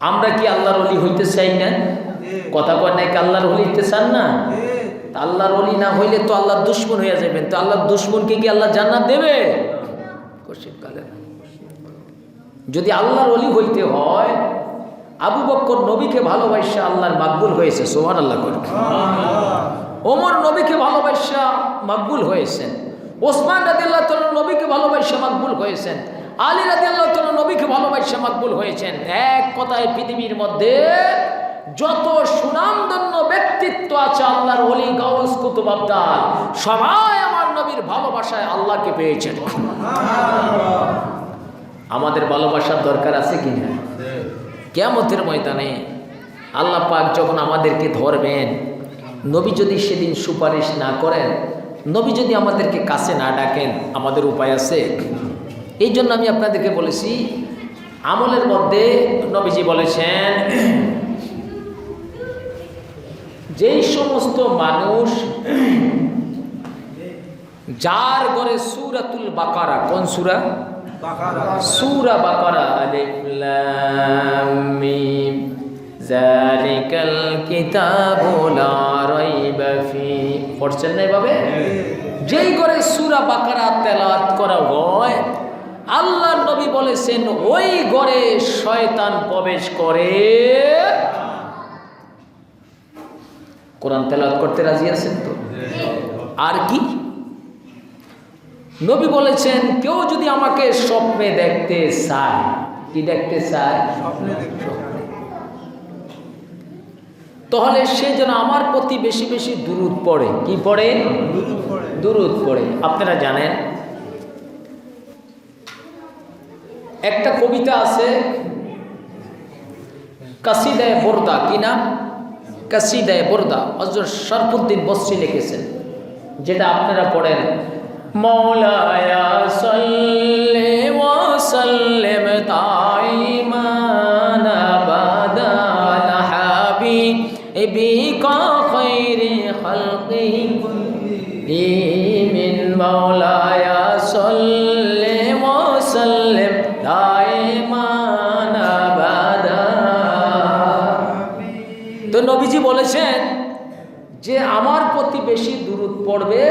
আমরা কি আল্লাহর অলি হইতে চাই না? কথা কয় নাই আল্লাহর অলি হইতে চান না? আল্লাহর অলি না হইলে তো আল্লাহর দুশ্মন হয়ে যাবেন তো আল্লাহর দুশ্মনকে কি আল্লাহ জান্নাত দেবে? কশিবকালে যদি আল্লাহর অলি হইতে হয় আবু বক্কর নবীকে ভালোবাসা আল্লাহর মাকবুল হয়েছে সোহান আল্লাহ ওমর নবীকে ভালোবাসা মাকবুল হয়েছেন। ওসমান রাজি আল্লাহ নবীকে ভালোবাসা মাকবুল হয়েছেন। আলী রাজি আল্লাহ নবীকে ভালোবাসা, মাকবুল হয়েছেন। এক কথায় পৃথিবীর মধ্যে যত সুনামধন্য ব্যক্তিত্ব আছে আল্লাহর অলি গাউস কুতুব সবাই আমার নবীর ভালোবাসায় আল্লাহকে পেয়েছেন। আমাদের ভালোবাসার দরকার আছে কি না? কেমতের ময়দানে আল্লাহ পাক যখন আমাদেরকে ধরবেন, নবী যদি সেদিন সুপারিশ না করেন, নবী যদি আমাদেরকে কাছে না ডাকেন, আমাদের উপায় আছে? এই জন্য আমি আপনাদেরকে বলেছি আমলের মধ্যে নবীজি বলেছেন যেই সমস্ত মানুষ যার ঘরে সুরাতুল বাকারা কোন সুরা? সুরা বাকারা জালিকাল রাইবা ফি। পড়ছেন না এভাবে? যেই করে সুরা বাকারা তেলাওয়াত করা হয় আল্লাহ নবী বলেছেন ওই ঘরে শয়তান প্রবেশ করে। কোরআন তেলাওয়াত করতে রাজি আছেন তো? আর কি? নবী বলেছেন কেউ যদি আমাকে স্বপ্নে দেখতে চায়। কি দেখতে চায়? তাহলে সে যেন আমার প্রতি বেশি বেশি দুরুদ পড়ে। কি পড়ে। দুরুদ পড়ে। আপনারা জানেন একটা কবিতা আছে কাসিদায় বোরদা, কি নাম? কাসিদায় বোরদা হজরত শরফুদ্দিন বসরি লিখেছেন, যেটা আপনারা পড়েন, মৌলায়া সাল্লে ওয়াসাল্লিম তাইমান আবাদাল হাবিবিকা খাইরি খালকিহি মিন মৌলায়া বলেছেন যে আমার প্রতি বেশি দূরত পড়বে,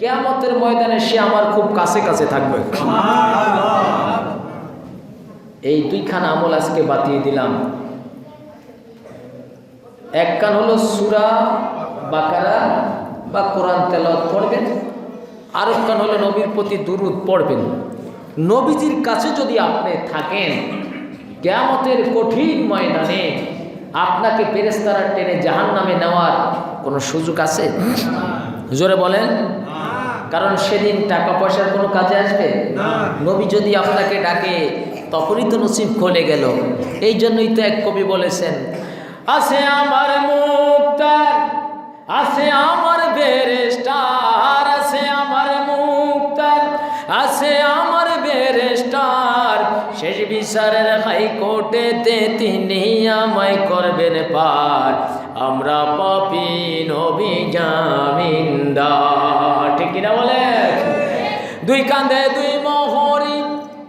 কেয়ামতের ময়দানে সে আমার খুব কাছে কাছে থাকবে। এই দুইখানা আমল আজকে বাতিয়ে দিলাম। এক কান হলো সুরা বাকারা বা কোরআন তেলাওয়াত পড়বেন, আরেক কান হলো নবীর প্রতি দুরুদ পড়বেন। নবীজির কাছে যদি আপনি থাকেন, কেয়ামতের কঠিন ময়দানে আপনাকে পেরেস্তারা টেনে জাহান নামে নেওয়ার কোনো সুযোগ আছে? জোরে বলেন। কারণ সেদিন টাকা পয়সার কোনো কাজে আসবে? নবী যদি আপনাকে ডাকে, তখনই তো নসিব খুলে গেল। এই জন্যই তো এক কবি বলেছেন, আছে আমার মুক্তার, আছে আমার বেরেস্টার বিচারের হাইকোর্টেতে তিনি আমায় করবেন পার আমরা পাপি নবী জামিনদার ঠিক কিনা বলে? দুই কান্দে দুই মোহরি,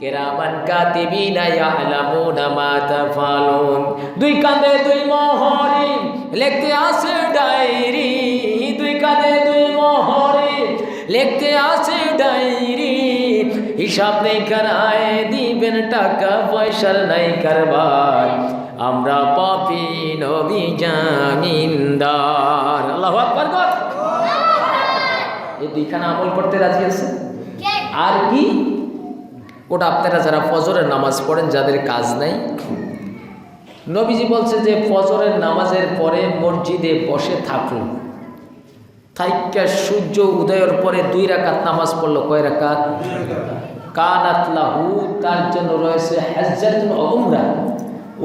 কেরামান কাতিবিনা ইয়ালামুনা মা তাফালুন। দুই কান্দে দুই মোহরি, লিখতে আসে ডায়েরি। দুই কান্দে দুই মোহরি, লিখতে আসে ডায়েরি। হিসাব নেই করায় দিবেন টাকা পয়সার নাই কারবার। আমরা পাপি নবী জামিনদার। আল্লাহ আকবার কর। এই দুইখানা আমল করতে রাজি আছে? আর কি? ওটা আপনারা যারা ফজরের নামাজ পড়েন যাদের কাজ নাই। নবীজি বলছে যে ফজরের নামাজের পরে মসজিদে বসে থাকল থাইকা সূর্য উদয়ের পরে দুই রাকাত নামাজ পড়ল। কয় রাকাত? কানাত লাহু, তার জন্য রয়েছে হাজ্জাতুল উমরা।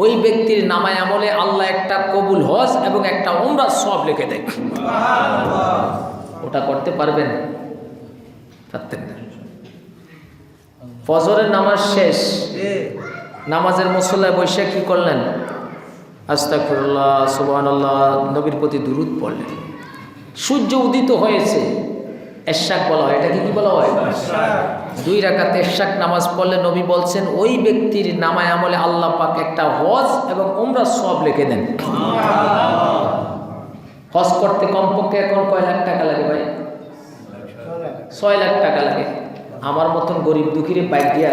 ওই ব্যক্তির নামায় আমলে আল্লাহ একটা কবুল হজ এবং একটা উমরা সব লিখে দেয়। ওটা করতে পারবেন? ফজরের নামাজ শেষ। নামাজের মুসল্লায় বৈশাখ কি করলেন? আস্তাকুল্লাহ সুবাহ নবীর প্রতি দুরুদ পড়লেন। সূর্য উদিত হয়েছে। এশাক বলা হয়। এটাকে কি বলা হয়? দুই রাকাত এশাক নামাজ পড়লে নবী বলছেন ওই ব্যক্তির নামায় আমলে আল্লাহ পাক একটা হজ এবং ওমরা সব লিখে দেন। হজ করতে কমপক্ষে এখন কয় লাখ টাকা লাগে ভাই? ছয় লাখ টাকা লাগে। আমার মতন গরিব দুঃখীরে বাইক দিয়া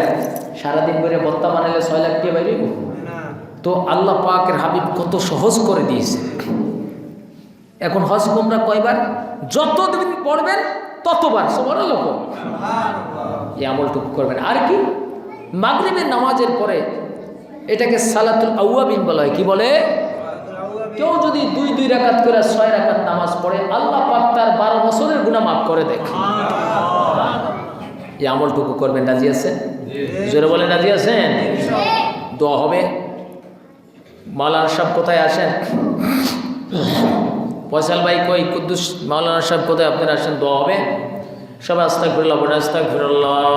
সারাদিন করে বত্তা বানালে ছয় লাখ দিয়ে বাইরে তো আল্লাহ পাকের হাবিব কত সহজ করে দিয়েছে। এখন হজ তোমরা কয়বার? যত দিন পড়বেন ততবার। সবার লোক এই আমলটুকু করবেন। আর কি? মাগরিবের নামাজের পরে এটাকে সালাতুল আউয়াবিন বলা হয়। কি বলে? কেউ যদি দুই দুই রাকাত করে ছয় রাকাত নামাজ পড়ে, আল্লাহ পাক তার বারো বছরের গুণা মাফ করে দেয়। এই আমলটুকু করবেন। রাজি আছেন? জোরে বলে রাজি আছেন? দোয়া হবে। মালার সব কোথায় আসেন ফয়সাল ভাই কই, কুদ্দুস মাওলানা সাহেব কোথায়? আপনারা আসেন, দোয়া হবে। সবাই আস্তাক ফিরল্লাহ আস্তাক ফিরল্লাহ